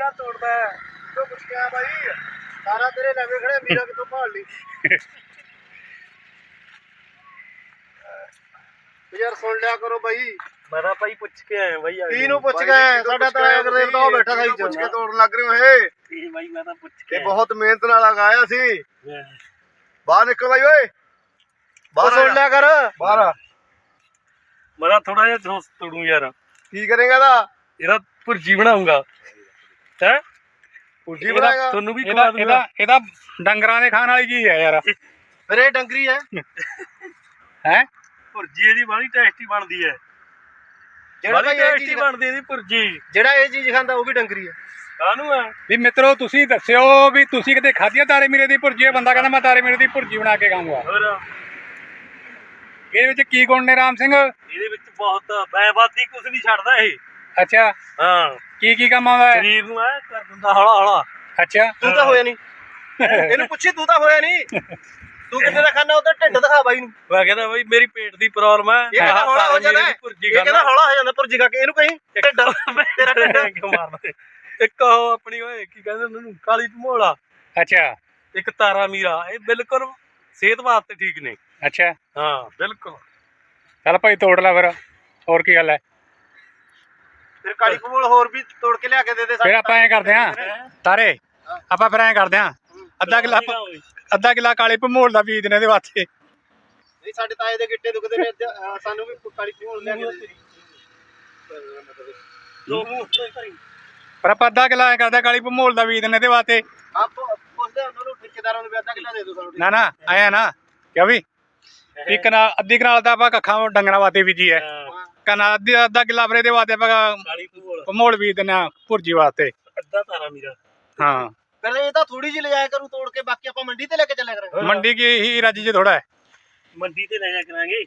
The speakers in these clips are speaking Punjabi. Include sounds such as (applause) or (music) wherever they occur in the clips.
ਮੀਰਾ ਤੋੜਦਾ ਹੈ? ਤੂੰ ਪੁੱਛ ਗਿਆ ਬਾਈ। ਸਾਰਾ ਤੇਰੇ ਲਵੇ ਖੜੇ ਮੀਰਾ ਕਿਤੋਂ ਭਾਲ ਲਈ? (laughs) ਯਾਰ ਸੁਣ ਲਿਆ ਕਰੋ ਬਾਈ। ਮੈਂ ਤਾਂ ਭਾਈ ਪੁੱਛ ਕੇ ਆਇਆ ਬਾਈ ਕੀ। ਨੂੰ ਪੁੱਛ ਗਏ ਸਾਡਾ ਤਾਂ ਐ ਕਰਦੇ ਬਤਾਓ ਬੈਠਾ ਸਾਈ ਪੁੱਛ ਕੇ ਤੋੜਨ ਲੱਗ ਰਹੇ ਹੋ ਇਹ? ਬਾਈ ਮੈਂ ਤਾਂ ਪੁੱਛ ਕੇ ਇਹ ਬਹੁਤ ਮਿਹਨਤ ਨਾਲ ਲਗਾਇਆ ਸੀ। ਬਾਹਰ ਨਿਕਲ ਬਾਈ ਓਏ। ਬਾਹਰ ਸੁਣ ਲਿਆ ਕਰ। ਬਾਹਰ ਆ। ਮੈਂ ਤਾਂ ਥੋੜਾ ਜਿਹਾ ਜੋਸ ਤੋੜੂ ਯਾਰ। ਕੀ ਕਰੇਗਾ ਦਾ ਇਹਦਾ ਭੁਰਜੀ ਬਣਾਉਂਗਾ। ਹੈ? ਪੁੱਜੀ ਬਣਾਏਗਾ। ਤੁਹਾਨੂੰ ਵੀ ਇਹਦਾ ਖਵਾ ਦੂੰਗਾ। ਇਹਦਾ ਇਹਦਾ ਡੰਗਰਾਂ ਦੇ ਖਾਣ ਵਾਲੀ ਚੀਜ਼ ਹੈ ਯਾਰ। ਫਿਰ ਇਹ ਡੰਗਰੀ ਹੈ। ਹੈ? ਭੁਰਜੀ ਇਹਦੀ ਬਾਹਲੀ ਟੇਸਟੀ ਬਣਦੀ ਹੈ। ਜਿਹੜਾ ਇਹ ਟੇਸਟੀ ਚੀਜ਼ ਬਣਦੀ ਇਹਦੀ ਭੁਰਜੀ। ਜਿਹੜਾ ਇਹ ਚੀਜ਼ ਖਾਂਦਾ ਉਹ ਵੀ ਡੰਗਰੀ ਹੈ। ਕਾਹਨੂੰ ਆ ਵੀ ਮਿੱਤਰੋ ਤੁਸੀਂ ਦੱਸਿਓ ਵੀ ਤੁਸੀਂ ਕਿਤੇ ਖਾਧੀ ਆ ਤਾਰੇ ਮੀਰੇ ਦੀ ਭੁਰਜੀ ਇਹ ਬੰਦਾ ਕਹਿੰਦਾ ਮੈਂ ਤਾਰੇ ਮੀਰੇ ਦੀ ਭੁਰਜੀ ਬਣਾ ਕੇ ਖਾਊਂਗਾ। ਹੋਰ? ਇਹਦੇ ਵਿੱਚ ਕੀ ਗੁਣ ਨੇ ਰਾਮ ਸਿੰਘ? ਇਹਦੇ ਵਿੱਚ ਬਹੁਤ ਬੈਵਾਦੀ ਕੁਝ ਨਹੀਂ ਛੱਡਦਾ ਇਹ। ਅੱਛਾ। ਹਾਂ। ਕੀ ਕੀ ਕੰਮ ਆਉਂਦਾ ਹੈ? ਸਰੀਰ ਨੂੰ ਐ ਕਰ ਦਿੰਦਾ ਹੌਲਾ ਹੌਲਾ। ਅੱਛਾ। ਤੂੰ ਤਾਂ ਹੋਇਆ ਨਹੀਂ। ਇਹਨੂੰ ਪੁੱਛੀ ਤੂੰ ਤਾਂ ਹੋਇਆ ਨਹੀਂ। ਤੂੰ ਕਿੰਨੇ ਦਾ ਖਾਣਾ ਉਧਰ ਢਿੱਡ ਦਿਖਾ ਬਾਈ ਨੂੰ। ਮੈਂ ਕਹਿੰਦਾ ਬਈ ਮੇਰੀ ਪੇਟ ਦੀ ਪ੍ਰੋਬਲਮ ਹੈ। ਇਹ ਕਹਿੰਦਾ ਹੌਲਾ ਹੋ ਜਾਂਦਾ ਹੈ। ਇਹ ਕਹਿੰਦਾ ਹੌਲਾ ਹੋ ਜਾਂਦਾ ਭੁਰਜੀ ਖਾ ਕੇ। ਇਹਨੂੰ ਕਹੀਂ ਢਿੱਡ ਤੇਰਾ ਢਿੱਡ ਮਾਰਦਾ ਇੱਕ ਉਹ ਆਪਣੀ ਓਏ ਕੀ ਕਹਿੰਦੇ ਉਹਨਾਂ ਨੂੰ? ਕਾਲੀ ਭਮੋਲਾ। ਅੱਛਾ। ਇੱਕ ਤਾਰਾ ਮੀਰਾ। ਇਹ ਬਿਲਕੁਲ ਸਿਹਤ ਵਾਸਤੇ ਠੀਕ ਨੇ। ਅੱਛਾ। ਹਾਂ ਬਿਲਕੁਲ। ਚੱਲ ਭਾਈ ਤੋੜ ਲੈ ਫਿਰ। ਹੋਰ ਕੀ ਗੱਲ ਹੈ? ਫਿਰ ਕਾਲੀ ਕਬੂਲ ਹੋਰ ਵੀ ਤੋੜ ਕੇ ਲਿਆ ਕੇ ਦੇ ਦੇ ਫਿਰ ਆਪਾਂ ਐਂ ਕਰਦੇ ਆਂ ਤਾਰੇ ਆਪਾਂ ਫਿਰ ਐਂ ਕਰਦੇ ਆਂ ਅੱਧਾ ਕਿੱਲਾ ਅੱਧਾ ਕਿੱਲਾ ਕਾਲੇ ਭਮੋਲ ਦਾ ਬੀਜ ਨੇ ਇਹਦੇ ਵਾਸਤੇ। ਨਹੀਂ ਸਾਡੇ ਤਾਏ ਦੇ ਗਿੱਟੇ ਦੁਖਦੇ ਨੇ ਸਾਨੂੰ ਵੀ ਕਾਲੀ ਕਬੂਲ ਲਿਆ ਕੇ ਦੇ ਦੇ। ਦੋ ਮੂੰਹ। ਪਰ ਆਪਾਂ ਅੱਧਾ ਕਿੱਲਾ ਐਂ ਕਰਦੇ ਕਾਲੀ ਭਮੋਲ ਦਾ ਬੀਜ ਨੇ ਇਹਦੇ ਵਾਸਤੇ। ਆਪ ਪੁੱਛਦੇ ਉਹਨਾਂ ਨੂੰ ਠੇਕੇਦਾਰਾਂ ਨੂੰ ਵੀ ਅੱਧਾ ਕਿੱਲਾ ਦੇ ਦਿਓ ਸਾਨੂੰ। ਨਾ ਨਾ ਆਇਆ ਨਾ। ਕਿਉਂ ਵੀ? ਇੱਕ ਨਾਲ ਅੱਧੀ ਕਨਾਲ ਤਾਂ ਆਪਾਂ ਕੱਖਾਂ ਡੰਗਰਾਂ ਵਾਸਤੇ ਬੀਜੀ ਹੈ। ਕਨਾ ਅੱਧੀ ਅੱਧਾ ਕਿੱਲਾ ਫਿਰ ਇਹਦੇ ਵਾਸਤੇ ਆਪਾਂ ਬੀਜ ਦਿੰਦੇ ਆਂ ਭੁਰਜੀ ਵਾਸਤੇ। ਅੱਧਾ ਤਾਰਾ ਮੀਰਾ ਹਾਂ। ਫਿਰ ਇਹ ਤਾਂ ਥੋੜੀ ਜਿਹੀ ਲਿਜਾਇਆ ਕਰੂ ਤੋੜ ਕੇ ਬਾਕੀ ਆਪਾਂ ਮੰਡੀ ਤੇ ਲੈ ਕੇ ਚੱਲਿਆ ਕਰਾਂਗੇ। ਮੰਡੀ ਕੀ ਹੀ ਰੱਜ ਜੇ ਥੋੜਾ ਹੈ। ਮੰਡੀ ਤੇ ਲੈ ਜਾ ਕਰਾਂਗੇ।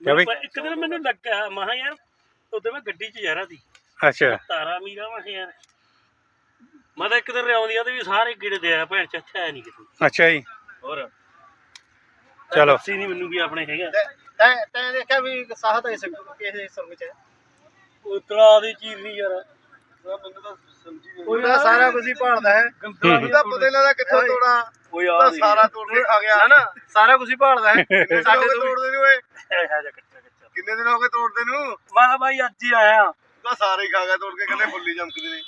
ਕਿਆ ਬਈ? ਪਰ ਇੱਕ ਦਿਨ ਮੈਨੂੰ ਲੱਗਾ ਮਹਾ ਯਾਰ ਉਦੋਂ ਮੈਂ ਗੱਡੀ 'ਚ ਜਾ ਰਿਹਾ ਸੀ। ਅੱਛਾ। ਤਾਰਾ ਮੀਰਾ ਵਾ ਯਾਰ। ਮੈਂ ਤਾਂ ਇੱਕ ਦਿਨ ਰਿਆਉਂਦੀਆਂ ਤੇ ਵੀ ਸਾਰੇ ਗਿੜੇ ਦੇ ਆ ਭੈਣ ਚ ਹੈ ਨਹੀਂ ਕਿਤੇ। ਅੱਛਾ ਜੀ। ਹੋਰ। ਚਲੋ। ਸੀ ਨਹੀਂ ਮੈਨੂੰ ਵੀ ਆਪਣੇ ਹੈਗਾ ਤੈਂ ਤੈਂ ਦੇਖਿਆ ਵੀ ਸਾਹ ਤਾਂ ਇਸ ਕਿਸੇ ਸਰ ਵਿੱਚ ਹੈ? ਉਤਰਾ ਦੀ ਚੀਜ਼ ਨਹੀਂ ਯਾਰ। ਮੈਨੂੰ ਤਾਂ ਸਮਝੀ ਉਹਦਾ ਸਾਰਾ ਕੁਝ ਹੀ ਭਾਲਦਾ ਹੈ। ਮੈਨੂੰ ਤਾਂ ਪਤਾ ਹੀ ਲੱਗਦਾ ਕਿੱਥੋਂ ਤੋੜਾ। ਉਹ ਤਾਂ ਸਾਰਾ ਤੋੜ ਕੇ ਖਾ ਗਿਆ। ਹੈ ਨਾ ਸਾਰਾ ਕੁਝ ਹੀ ਭਾਲਦਾ ਹੈ। ਸਾਡੇ ਤੋਂ ਤੋੜਦੇ ਨੂੰ ਓਏ? ਹੈ ਕਿੰਨੇ ਦਿਨ ਹੋ ਗਏ ਤੋੜਦੇ ਨੂੰ? ਤਾਂ ਬਾਈ ਅੱਜ ਹੀ ਆਇਆ। ਤਾਂ ਸਾਰੇ ਹੀ ਖਾ ਗਿਆ ਤੋੜ ਕੇ ਕਹਿੰਦੇ ਫੁੱਲੀ ਚਮਕਦੇ ਨੇ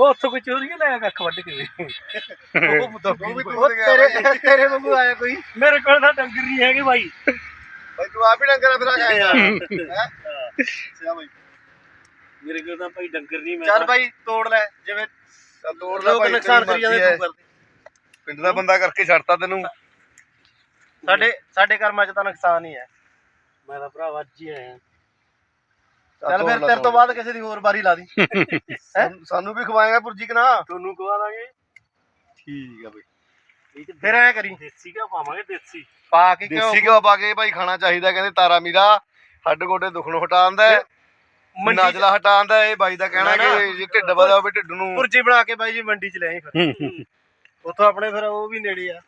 ਉਹ ਉੱਥੋਂ ਕੋਈ ਚੋਰੀ ਕੇ ਲਿਆ ਕੱਖ ਵੱਢ ਕੇ। ਉਹ ਤੇਰੇ ਤੇਰੇ ਵਾਂਗੂ ਆਇਆ ਕੋਈ। ਮੇਰੇ ਕੋਲ ਤਾਂ ਡੰਗਰ ਨਹੀਂ ਹੈਗੇ ਬਾਈ। ਬਾਈ ਤੂੰ ਆਪ ਹੀ ਡੰਗਰ ਫਿਰ ਖਾਏਗਾ ਹੈ। ਸਿਆ ਬਾਈ। ਮੇਰੇ ਕੋਲ ਤਾਂ ਭਾਈ ਡੰਗਰ ਨਹੀਂ ਮੈਂ ਚੱਲ ਭਾਈ ਤੋੜ ਲੈ ਜਿਵੇਂ ਤੋੜ ਲੈ ਲੋਕ ਭਾਈ ਨੁਕਸਾਨ ਤੇਰੀ ਕਰੀ ਜਾਂਦੇ ਮਰਜ਼ੀ ਤੂੰ ਹੈ। ਕਰਦੇ। ਪਿੰਡ ਦਾ ਬੰਦਾ ਕਰਕੇ ਛੱਡਤਾ ਤੈਨੂੰ। ਸਾਡੇ ਸਾਡੇ ਕਰਮਾਂ 'ਚ ਤਾਂ ਨੁਕਸਾਨ ਹੀ ਹੈ। ਮੈਂ ਤਾਂ ਭਰਾ ਅੱਜ ਹੀ ਆਇਆ। ਚੱਲ ਫਿਰ ਤੇਰੇ ਤੋਂ ਬਾਅਦ ਕਿਸੇ ਦੀ ਹੋਰ ਵਾਰੀ ਲਾ ਦੀ। (laughs) ਸਾਨੂੰ- ਵੀ ਖਵਾਏਗਾ ਪੁਰਜੀ ਕਨਾ ਤੁਹਾਨੂੰ ਖਵਾ ਦਾਂਗੇ। ਠੀਕ ਆ ਬਈ। ਫਿਰ ਐ ਕਰੀ। ਦੇਸੀ ਘਿਓ ਪਾਵਾਂਗੇ ਦੇਸੀ। ਪਾ ਕੇ ਕਿਉਂ ਦੇਸੀ ਘਿਓ ਪਾ ਕੇ ਭਾਈ ਖਾਣਾ ਚਾਹੀਦਾ ਕਹਿੰਦੇ ਤਾਰਾ ਮੀਰਾ ਹੱਡ ਗੋਡੇ ਦੁਖਣੋਂ ਹਟਾਉਂਦਾ ਹੈ। ਮੰਡੀ ਨਾਜਲਾ ਹਟਾਉਂਦਾ ਇਹ ਬਾਈ ਦਾ ਕਹਿਣਾ। ਕਿ ਜੇ ਢਿੱਡ ਵਧਾ ਹੋਵੇ ਢਿੱਡ ਨੂੰ ਪੁਰਜੀ ਬਣਾ ਕੇ ਬਾਈ ਜੀ ਮੰਡੀ 'ਚ ਲੈ ਆਈ ਫਿਰ। ਉੱਥੋਂ ਆਪਣੇ ਫਿਰ ਉਹ ਵੀ ਨੇੜੇ ਆ।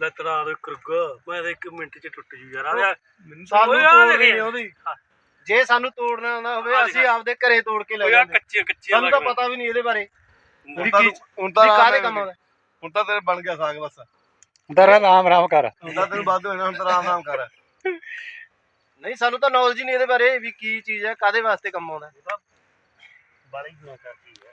ਲੱਤਰਾ ਦੇ ਕਰਗ ਮੈਂ ਤਾਂ ਇੱਕ ਮਿੰਟ ਚ ਟੁੱਟ ਜੂ ਯਾਰ। ਆ ਜਾ ਸਾਨੂੰ ਦੇਖੇ। ਨਹੀਂ ਉਹਦੀ। ਜੇ ਸਾਨੂੰ ਤੋੜਨਾ ਨਾ ਹੋਵੇ ਅਸੀਂ। ਆਪਦੇ ਘਰੇ ਤੋੜ ਕੇ ਲੈ ਜਾਂਦੇ। ਕੱਚੇ ਕੱਚੇ ਸਾਨੂੰ ਤਾਂ ਪਤਾ ਵੀ ਨਹੀਂ ਇਹਦੇ ਬਾਰੇ। ਹੁਣ ਤਾਂ ਕੀ ਹੁਣ ਤਾਂ ਵੀ ਆਰਾਮ ਕਾਹਦੇ ਨਾਲ ਕੰਮ ਆਉਂਦਾ? ਹੁਣ ਤਾਂ ਤੇਰੇ ਬਣ ਗਿਆ ਸਾਗ ਬਸ। ਦਰਾ ਰਾਮ ਰਾਮ ਕਰ। ਹੁਣ ਤਾਂ ਤੈਨੂੰ ਵੱਧ ਹੋਣਾ ਹੁਣ ਤਾਂ ਆਰਾਮ ਆਰਾਮ ਕਰ। ਨਹੀਂ ਸਾਨੂੰ ਤਾਂ ਨੌਲੇਜ ਹੀ ਨਹੀਂ ਇਹਦੇ ਬਾਰੇ ਵੀ ਕੀ ਚੀਜ਼ ਹੈ ਕਾਦੇ ਵਾਸਤੇ ਕੰਮ ਆਉਂਦਾ। ਬਾਲੀ ਗੁਣਾ ਕਰਦੀ ਹੈ।